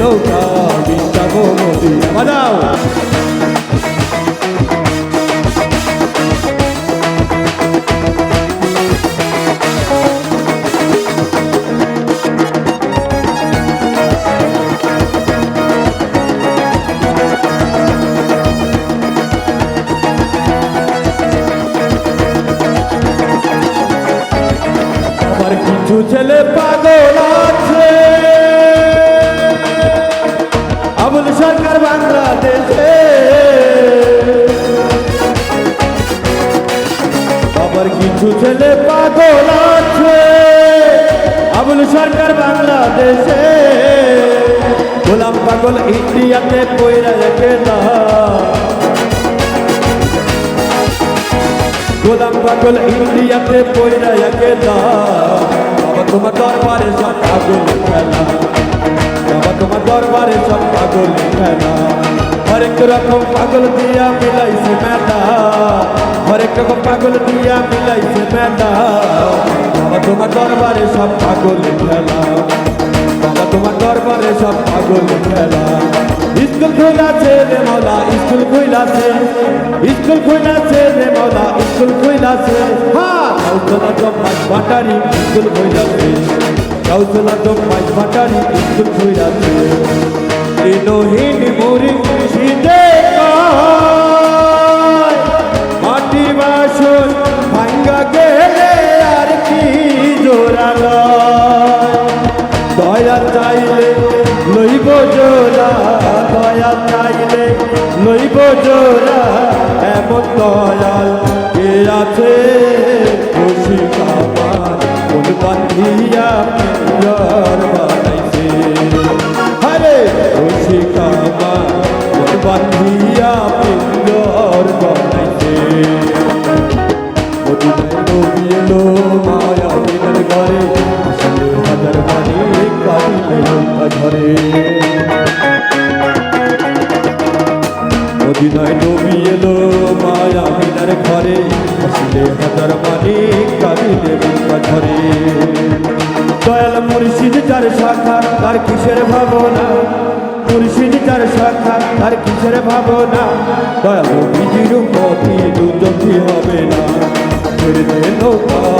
নৌকা যাব মদিনা বাজাও। কিছু ছেলে পাগল আবার কিছু ছেলে পাগল আছে। আবুল সরকার বাংলাদেশে। গোলাম পাগল ইন্ডিয়াতে কইরা রেখে না গোলাম পাগল ইন্ডিয়াতে পয়রা একে বাবা, তোমার দরবারে সব পাগল খেলা। বাবা, তোমার দরবারে সব পাগল খেলা। হরেক রকম পাগল দিয়া মিলাইছে মেলা। হরেক রকম পাগল দিয়া মিলাইছে মেলা বাবা তোমার দরবারে সব পাগল খেলা। বাবা তোমার দরবারে সব পাগল খেলা। স্কুল খুইলাছে রে মৌলা স্কুল খুইলাছে স্কুল খুইলাছে রে মৌলা স্কুল খুইলাছে হ্যাঁ কাউসলা জম্মাই বাটারি স্কুল খুইলাছে কাউসলা জম্মাই বাটারি স্কুল খুইলাছে দিনহীন মুড়ি শীতে কয়, দয়া চাইলে, লইব জোড়া, দয়া চাইলে, লইব জোড়া, এমন দয়াল কে আছে? খুশি কামার কোন বান্ধিয়া পিয়র বানাইছে। হরে খুশি কামার কোন বান্ধিয়া পিয়র বানাইছে। মদিনায় মায়া কাঁদিলে মদিনায় নবী এলো মায়া মিনার ঘরে আসলে হাজার বাণী কাঁদিলে নৌকা ধরে দয়াল মুর্শিদ যার শাখা, তার কিসের ভাবনা? মুর্শিদ যার শাখা, তার কিসের ভাবনা? দয়াল বিজির পথি দুর্যোগী হবে না? দে নৌকা।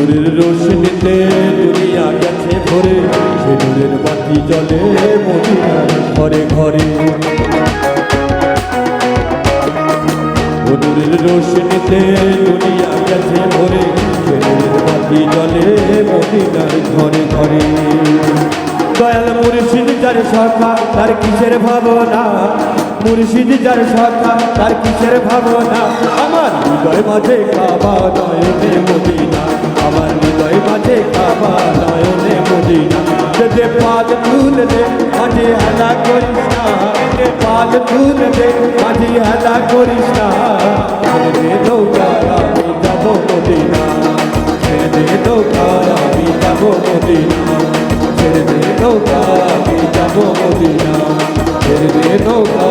নূরের রোশনীতে দুনিয়া গেছে ভরে। সে নূরের বাতি জলে মদিনার ঘরে ঘরে। ও নূরের রোশনীতে দুনিয়া গেছে ভরে। সে নূরের বাতি জলে মদিনার ঘরে ঘরে। দয়াল মুর্শিদ যার শাখা তার কিসের ভাবনা? মুর্শিদ যার শাখা তার কিসের ভাবনা? আমার হৃদয় মাঝে কাবা নয়নে মদিনা। আমার হৃদয় মাঝে কাবা নয়নে মদিনা। যে পাল তুল দে, মাঝে হেলা করিস না। যে পাল তুল দে, মাঝে হেলা করিস না। ছেড়ে দে নৌকা, আমি যাব মদিনা। ছেড়ে দে নৌকা, আমি যাব মদিনা। ছেড়ে আমি যাব মদিনা। ছেড়ে